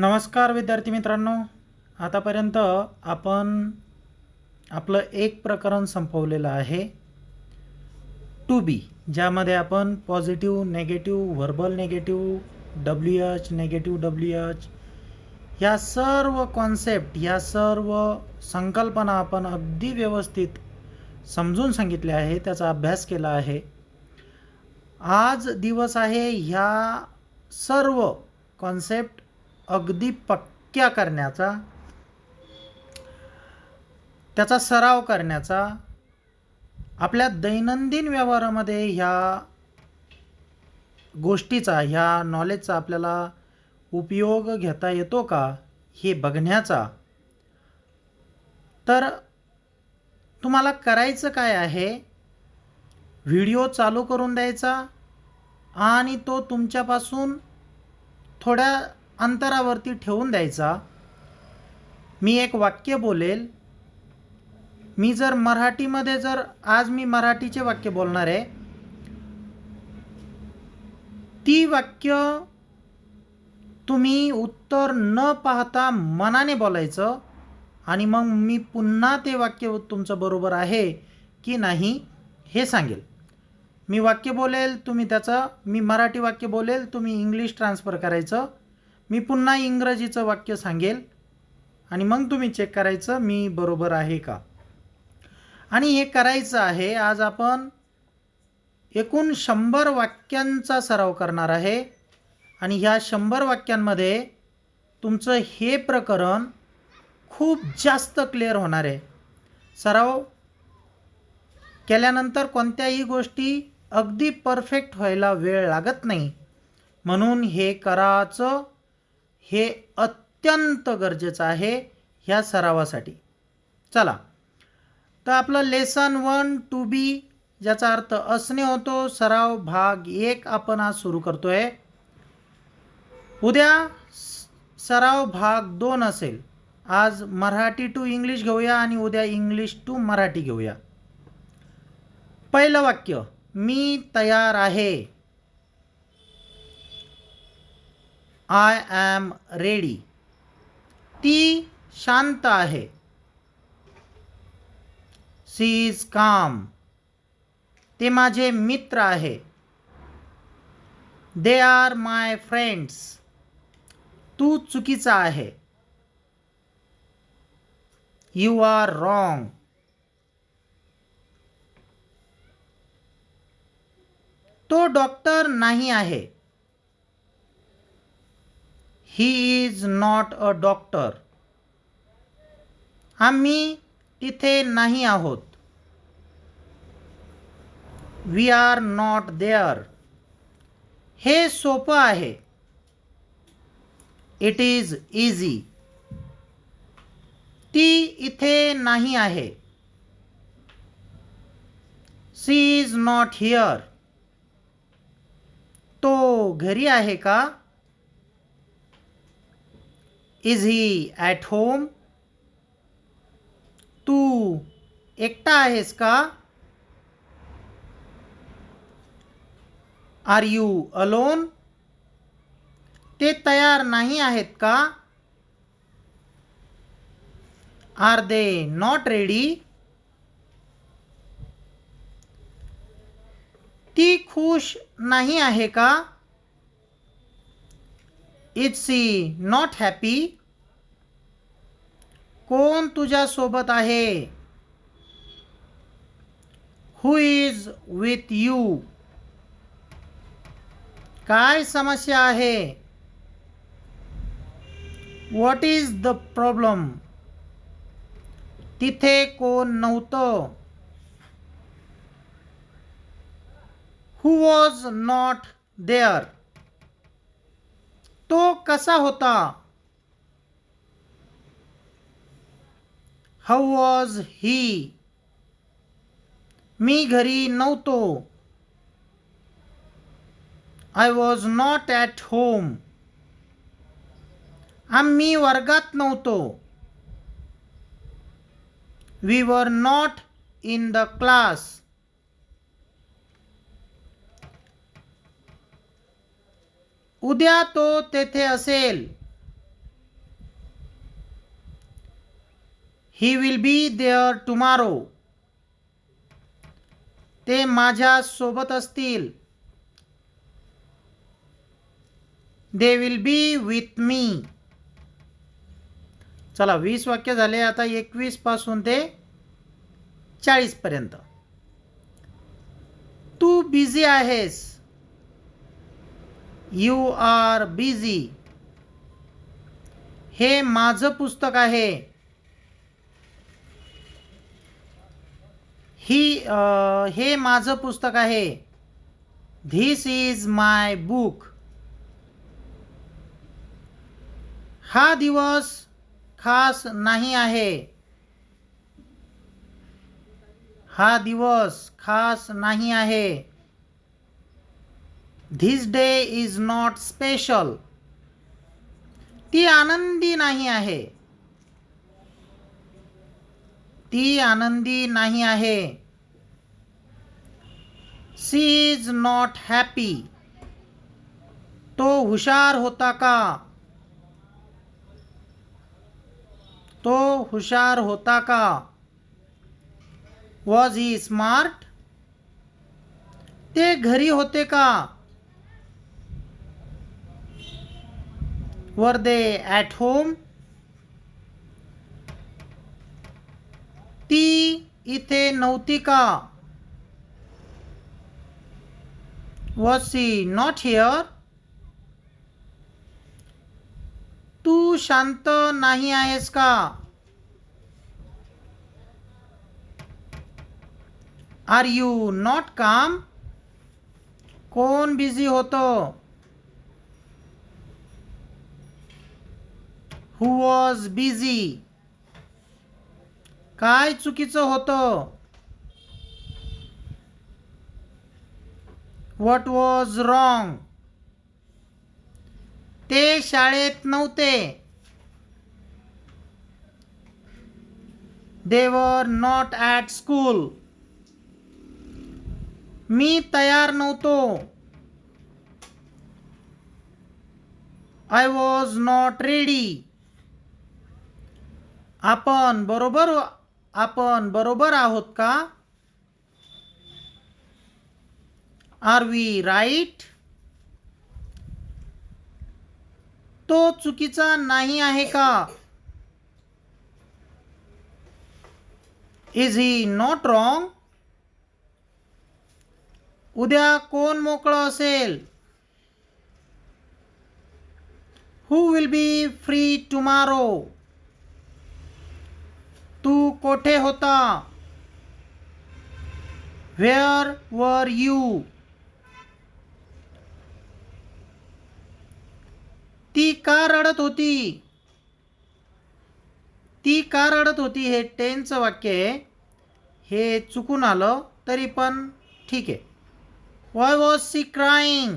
नमस्कार विद्यार्थी मित्रांनो. आतापर्यंत आपण आपलं एक प्रकरण संपवलेलं आहे. टू बी ज्यामध्ये आपण positive negative verbal negative W H negative W H ह्या सर्व कॉन्सेप्ट ह्या सर्व संकल्पना आपण अगदी व्यवस्थित समजून सांगितल्या आहे त्याचा अभ्यास केला आहे. आज दिवस आहे ह्या सर्व कॉन्सेप्ट अगदी पक्क्या करण्याचा त्याचा सराव करण्याचा आपल्या दैनंदिन व्यवहारामध्ये ह्या गोष्टीचा ह्या नॉलेजचा आपल्याला उपयोग घेता येतो का हे बघण्याचा. तर तुम्हाला करायचं काय आहे? व्हिडिओ चालू करून द्यायचा आणि तो तुमच्यापासून थोड्या अंतरावरती ठेवून द्यायचा. मी एक वाक्य बोलेल. मी जर मराठीमध्ये जर आज मी मराठीचे वाक्य बोलणार आहे. ती वाक्य तुम्ही उत्तर न पाहता मनाने बोलायचं आणि मग मी पुन्हा ते वाक्य तुमचं बरोबर आहे की नाही हे सांगेल. मी वाक्य बोलेल तुम्ही त्याचं मी मराठी वाक्य बोलेल तुम्ही इंग्लिश ट्रान्सफर करायचं. मी पुन्हा इंग्रजीचं वाक्य सांगेल आणि मग तुम्ही चेक करायचं मी बरोबर आहे का? आणि हे करायचं आहे आज आपण एकूण शंभर वाक्यांचा सराव करणार आहे आणि ह्या शंभर वाक्यांमध्ये तुमचं हे प्रकरण खूप जास्त क्लिअर होणार आहे. सराव केल्यानंतर कोणत्याही गोष्टी अगदी परफेक्ट व्हायला वेळ लागत नाही. म्हणून हे करायचं हे अत्यंत गरजेचं आहे ह्या सरावासाठी. चला. तर आपलं लेसन वन टू बी ज्याचा अर्थ असणे होतो सराव भाग एक आपण आज सुरू करतो आहे उद्या सराव भाग दोन असेल. आज मराठी टू इंग्लिश घेऊया आणि उद्या इंग्लिश टू मराठी घेऊया. पहिलं वाक्य मी तयार आहे. आय ॲम रेडी ती शांत आहे. सी इज काम ते माझे मित्र आहे. दे आर माय फ्रेंड्स तू चुकीचा आहे. यू आर रॉंग तो डॉक्टर नाही आहे. He is not a doctor आम्ही तिथे नाही आहोत. वी आर नॉट देअर हे सोपं आहे. इट इज़ इझी ती इथे नाही आहे. सी इज़ नॉट हिअर तो घरी आहे का? Is he at home? तू एकटा आहेस का? Are you alone? ते तयार नाही आहेत का? Are they not ready? ती खुश नाही आहे का? Is she not happy? कोण तुझ्यासोबत आहे? Who is with you? काय समस्या आहे? What is the problem? तिथे कोण नव्हतं? Who was not there? तो कसा होता? हाऊ वॉज ही मी घरी नव्हतो. I was not at home आम्ही वर्गात नव्हतो. We were not in the class उद्या तो तेथे असेल. He will be there tomorrow ते माझ्या सोबत असतील. They will be with me चला वीस वाक्य झाले आता एकवीसपासून ते चाळीसपर्यंत तू बिझी आहेस. You are busy. हे माझं पुस्तक आहे. ही आ, हे माझं पुस्तक आहे. धिस इज माय बुक हा दिवस खास नाही आहे. हा दिवस खास नाही आहे. This day is not special ती आनंदी नाही आहे. ती आनंदी नाही आहे. सी इज़ नॉट हॅपी तो हुशार होता का? तो हुशार होता का? वॉज़ ही स्मार्ट ते घरी होते का? Were they at होम ती इथे नव्हती का? वॉज सी नॉट हिअर तू शांत नाही आहेस का? आर यू नॉट काम कोण बिझी होतो? हु वॉज बिझी काय चुकीचं होतं? व्हॉट वॉज रॉंग ते शाळेत नव्हते. They were not at school मी तयार नव्हतो. आय वॉज नॉट रेडी आपण बरोबर आपण बरोबर आहोत का? आर वी राईट तो चुकीचा नाही आहे का? इज ही नॉट रॉंग उद्या कोण मोकळं असेल? Who will be free tomorrow तू कोठे होता? व्हेअर वर यू ती का रडत होती? ती का रडत होती हे टेनचं वाक्य आहे. हे चुकून आलं तरी पण ठीक आहे. वाय वॉज सी क्राईंग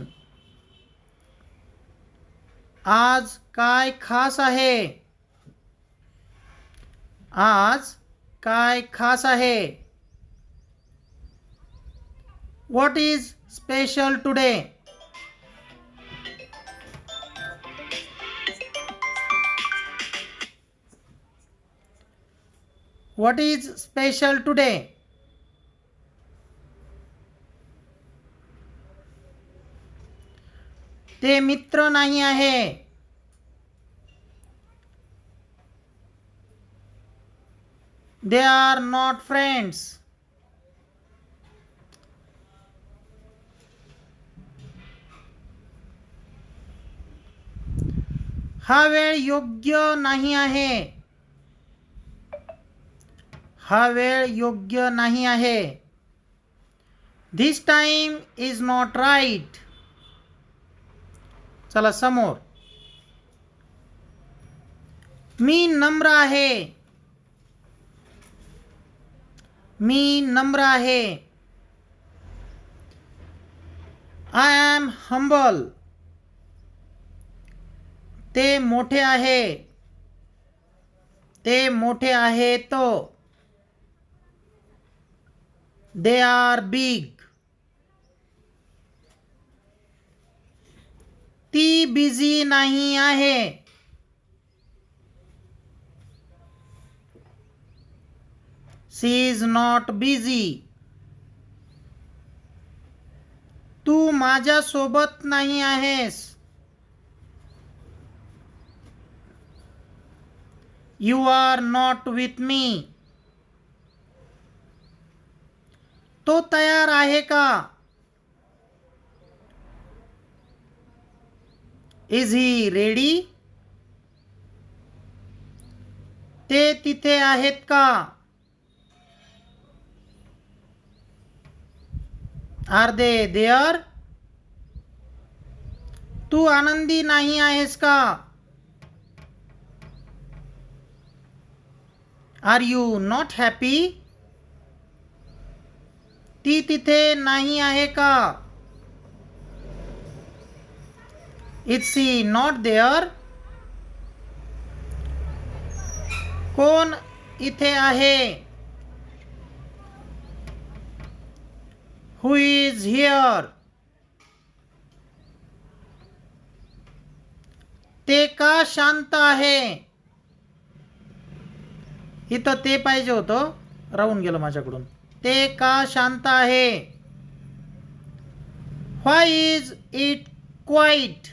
आज काय खास आहे? आज काय खास आहे? What is special today what is special today ते मित्र नाही आहे. दे आर नॉट फ्रेंड्स हा योग्य नाही आहे हा वेळ योग्य नाही आहे this time is not right चला समोर मी नम्र आहे मी नम्र आहे। आय एम हंबल ते मोठे आहे। ते मोठे आहे तो। दे आर बिग ती बिझी नाही आहे। सी इज़ नॉट बिझी तू माझ्यासोबत नाही आहेस. You are not with me तो तयार आहे का? इज़ ही रेडी ते तिथे आहेत का? आर दे देअर तू आनंदी नहीं आहेस का? आर यू नॉट हॅपी ती तिथे नाही आहे का? इट्स सी नॉट देअर कोण इथे आहे? हु इज हिअर ते का शांत आहे? इथं ते पाहिजे होतं. राहून गेलं माझ्याकडून. ते का शांत आहे? व्हाय इज इट क्वाईट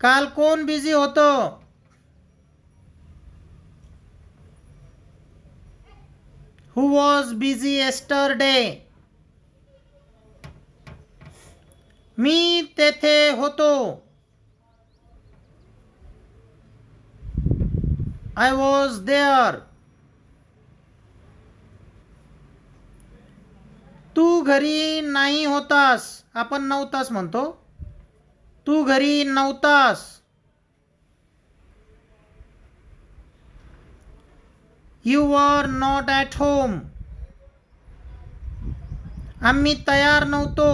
काल कोण बिझी होतं? हू वॉज बिझी एस्टरडे मी तेथे होतो. आय वॉज देअर तू घरी नाही होतास. आपण नव्हतास म्हणतो. तू घरी नव्हतास. You were not at home आम्ही तयार नव्हतो.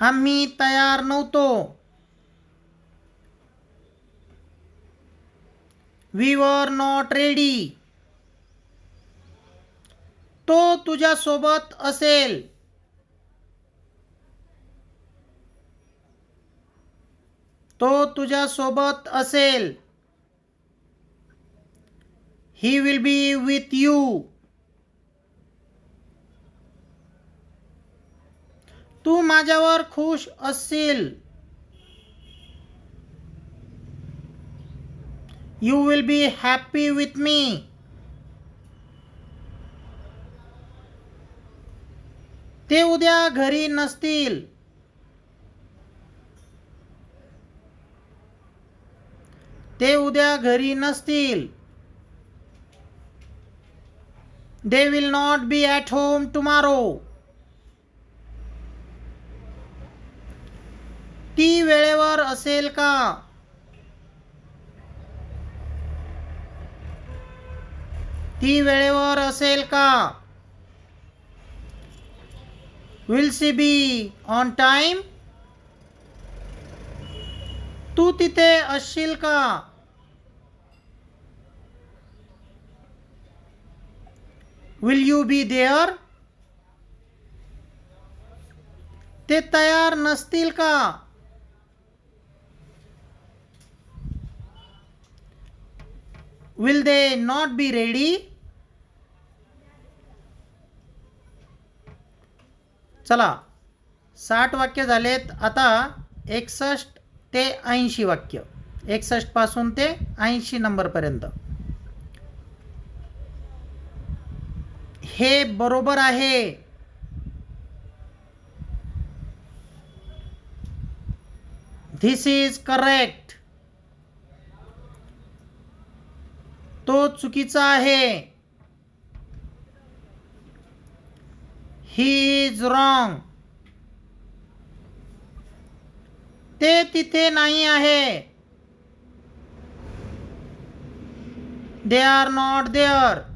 आम्ही तयार नव्हतो. वी वर नॉट रेडी तो तुझ्यासोबत असेल. तो तुझ्यासोबत असेल. He will be with you तू माझ्यावर खुश असशील you will be happy with me ते उद्या घरी नसतील. ते उद्या घरी नसतील. They will not be at home tomorrow ती वेळेवर असेल का? ती वेळेवर असेल का? Will she be on time तू तिथे असशील का? विल यू बी देअर ते तयार नसतील का? Will they not be ready चला साठ वाक्य झालेत. आता एकसष्ट ते ऐंशी वाक्य. एकसष्टपासून ते ऐंशी नंबरपर्यंत हे बरोबर आहे. धिस इज करेक्ट तो चुकीचा आहे. ही इज रॉंग ते तिथे नाही आहे. दे आर नॉट देअर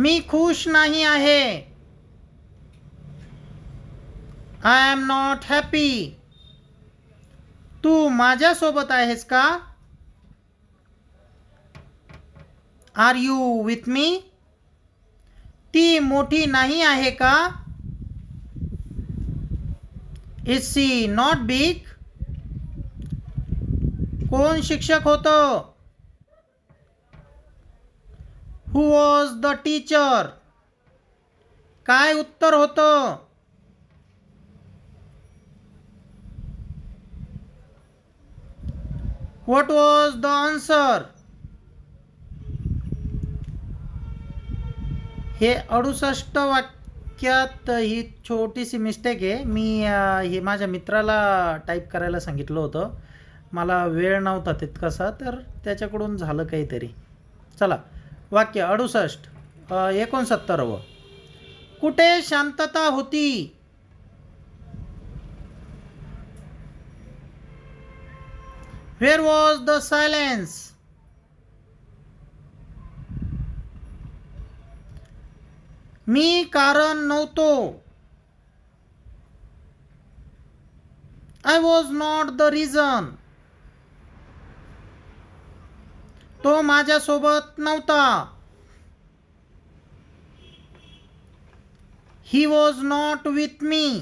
मी खुश नाही आहे. आय एम नॉट हॅपी तू माझ्यासोबत आहेस का? आर यू विथ मी ती मोठी नाही आहे का? इज़ सी नॉट बिग कोण शिक्षक होतं? हु वॉज द टीचर काय उत्तर होतं? व्हॉट वॉज द आन्सर हे अडुसष्ट वाक्यात ही छोटीशी मिस्टेक आहे. मी हे माझ्या मित्राला टाईप करायला सांगितलं होतं. मला वेळ नव्हता तितकासा तर त्याच्याकडून झालं काहीतरी. चला. वाक्य अडुसष्ट अं, कुठे शांतता होती? वेअर वॉज द सायलेन्स मी कारण नव्हतो. I was not the reason तो माझ्यासोबत नव्हता. He was not with me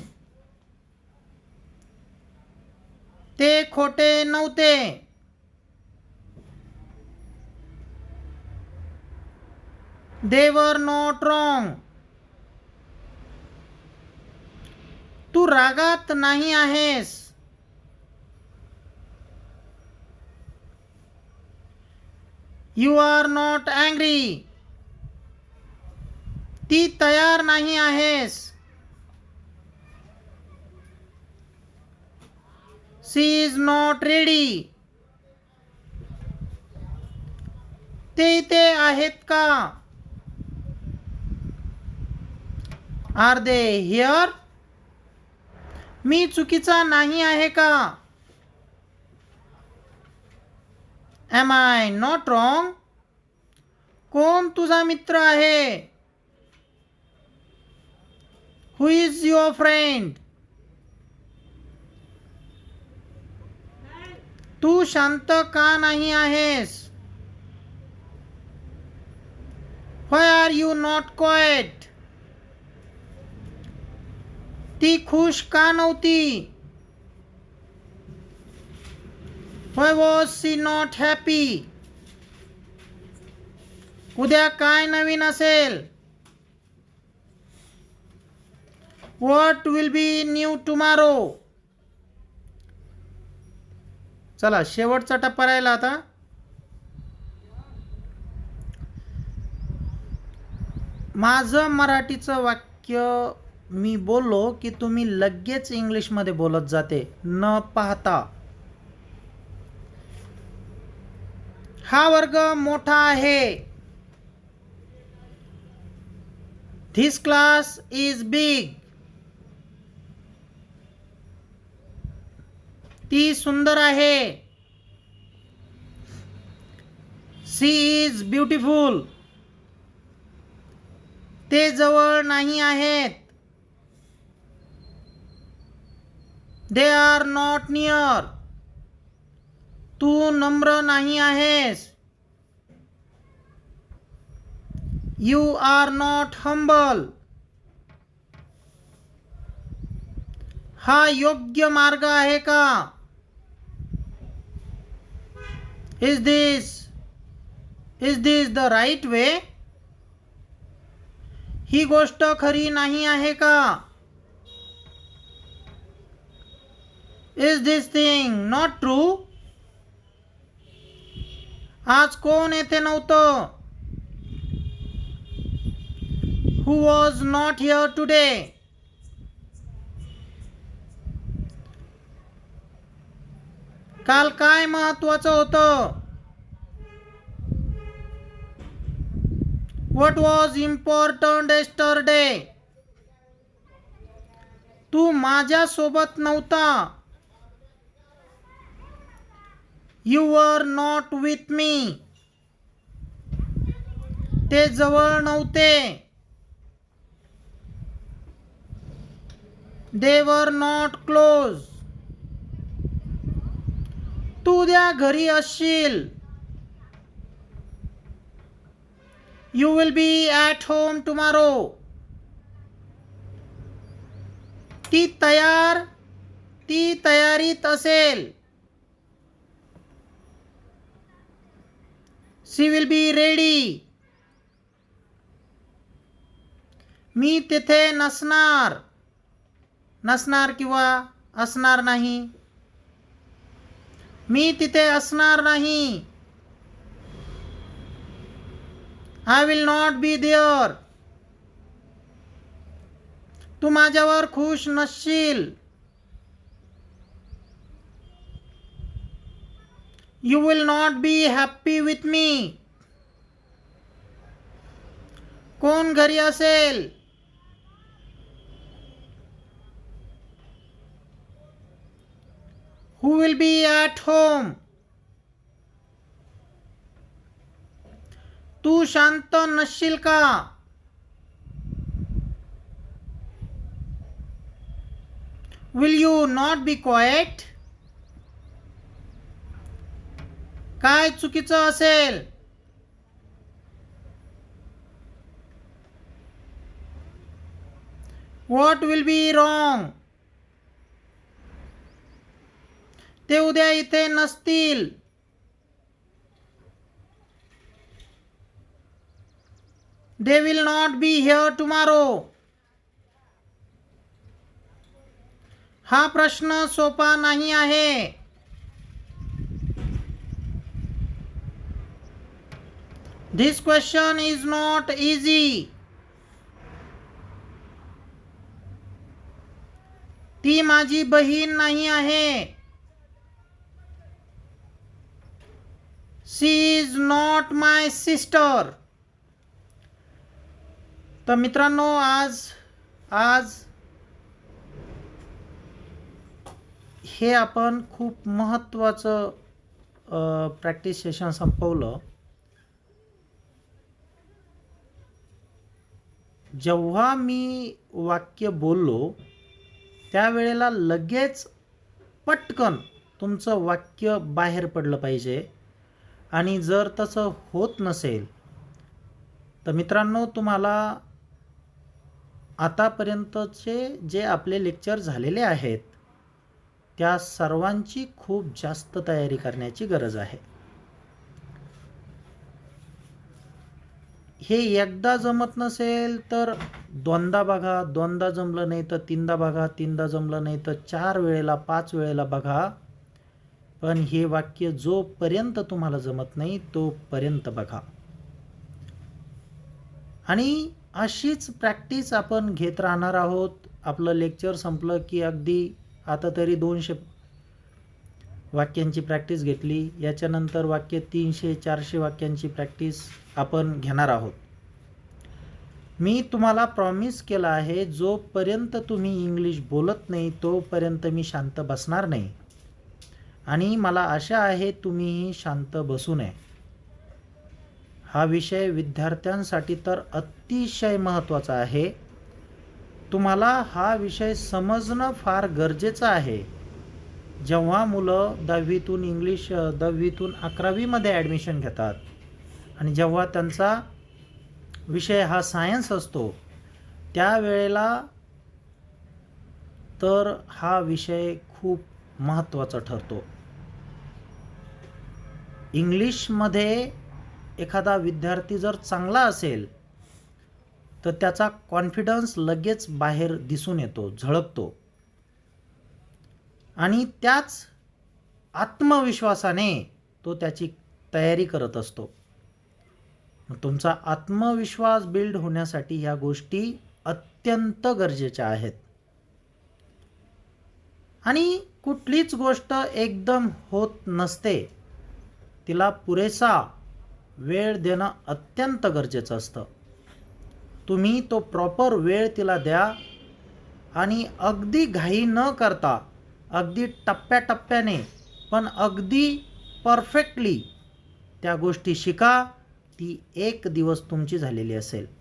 ते खोटे नव्हते. देवर नॉट रॉंग तू रागात नाही आहेस. यू आर नॉट अँग्री ती तयार नाही आहेस. सी इज नॉट रेडी ते इथे आहेत का? आर दे हिअर मी चुकीचा नाही आहे का? एम आय नॉट रॉंग कोण तुझा मित्र आहे हु इज़ युअर फ्रेंड तू शांत का नाही आहेस? Why are you not quiet ती खुश का नव्हती? Why was she not happy. उद्या काय नवीन असेल? What will be new tomorrow चला शेवटचा टप्पा राहिला आता. माझं मराठीचं वाक्य मी बोललो की तुम्ही लगेच इंग्लिशमध्ये बोलत जाते. न पाहता. हा वर्ग मोठा आहे. धिस क्लास इज बिग ती सुंदर आहे. सी इज ब्युटिफुल ते जवळ नाही आहेत. दे आर नॉट नियर तू नम्र नाही आहेस. यू आर नॉट हंबल हा योग्य मार्ग आहे का? Is this is this the right way ही गोष्ट खरी नाही आहे का? Is this thing not true आज कोण येथे नव्हतं? Who was not here today काल काय महत्वाचं होतं? वॉट वॉज इम्पॉर्टंट एस्टरडे तू माझ्यासोबत नव्हता. You were not with me ते जवळ नव्हते. दे वर नॉट क्लोज तू उद्या घरी असशील. You will be at home tomorrow ती तयार ती तयारीत असेल. She will be ready. मी तिथे नसणार. नसणार किंवा असणार नाही. मी तिथे असणार नाही. I will not be there तू माझ्यावर खुश नसशील. You will not be happy with me कोण घरी असेल who will be at home तू शांत नसशील का will you not be quiet काय चुकीचं असेल? व्हॉट विल बी रॉंग ते उद्या इथे नसतील. They will not be here tomorrow हा प्रश्न सोपा नाही आहे. This question is not easy ती माझी बहीण नाही आहे. She is not my sister तर मित्रांनो आज आज हे आपण खूप महत्त्वाचं प्रॅक्टिस सेशन संपवलं. जेव्हा मी वाक्य बोललो त्यावेळेला लगेच पटकन तुमचं वाक्य बाहेर पडलं पाहिजे. आणि जर तसं होत नसेल तर मित्रांनो तुम्हाला आतापर्यंतचे जे आपले लेक्चर झालेले आहेत त्या सर्वांची खूप जास्त तयारी करण्याची गरज आहे. हे एकदा जमत नसेल तर दोनदा बघा दोनदा जमलं नाही तर तीनदा बघा तीनदा जमलं नाही तर चार वेळेला पाच वेळेला बघा. पण हे वाक्य जोपर्यंत तुम्हाला जमत नाही तोपर्यंत बघा. आणि अशीच प्रॅक्टिस आपण घेत राहणार आहोत. आपलं लेक्चर संपलं की अगदी आता तरी दोनशे वाक्यांची प्रॅक्टिस घेतली. याच्यानंतर वाक्य तीनशे चारशे वाक्यांची प्रॅक्टिस. आपण घेणार आहोत. मी तुम्हाला प्रॉमिस केलं आहे जोपर्यंत तुम्ही इंग्लिश बोलत नाही तोपर्यंत मी शांत बसणार नाही. आणि मला आशा आहे तुम्ही शांत बसू नये. हा विषय विद्यार्थ्यांसाठी तर अतिशय महत्त्वाचा आहे. तुम्हाला हा विषय समजणं फार गरजेचं आहे. जेव्हा मुलं दहावीतून इंग्लिश दहावीतून अकरावीमध्ये ॲडमिशन घेतात आणि जेव्हा त्यांचा विषय हा सायन्स असतो त्यावेळेला तर हा विषय खूप महत्त्वाचा ठरतो. इंग्लिशमध्ये एखादा विद्यार्थी जर चांगला असेल तर त्याचा कॉन्फिडन्स लगेच बाहेर दिसून येतो झळकतो. आणि त्याच आत्मविश्वासाने तो त्याची तयारी करत असतो. तुमचा आत्मविश्वास बिल्ड होण्यासाठी ह्या गोष्टी अत्यंत गरजेच्या आहेत. आणि कुठलीच गोष्ट एकदम होत नसते. तिला पुरेसा वेळ देणं अत्यंत गरजेचं असतं. तुम्ही तो प्रॉपर वेळ तिला द्या आणि अगदी घाई न करता अगदी टप्प्याटप्प्याने पण अगदी परफेक्टली त्या गोष्टी शिका ती एक दिवस तुमची झालेली असेल.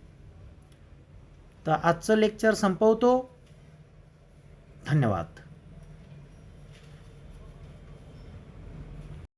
तर आजचं लेक्चर संपवतो. धन्यवाद.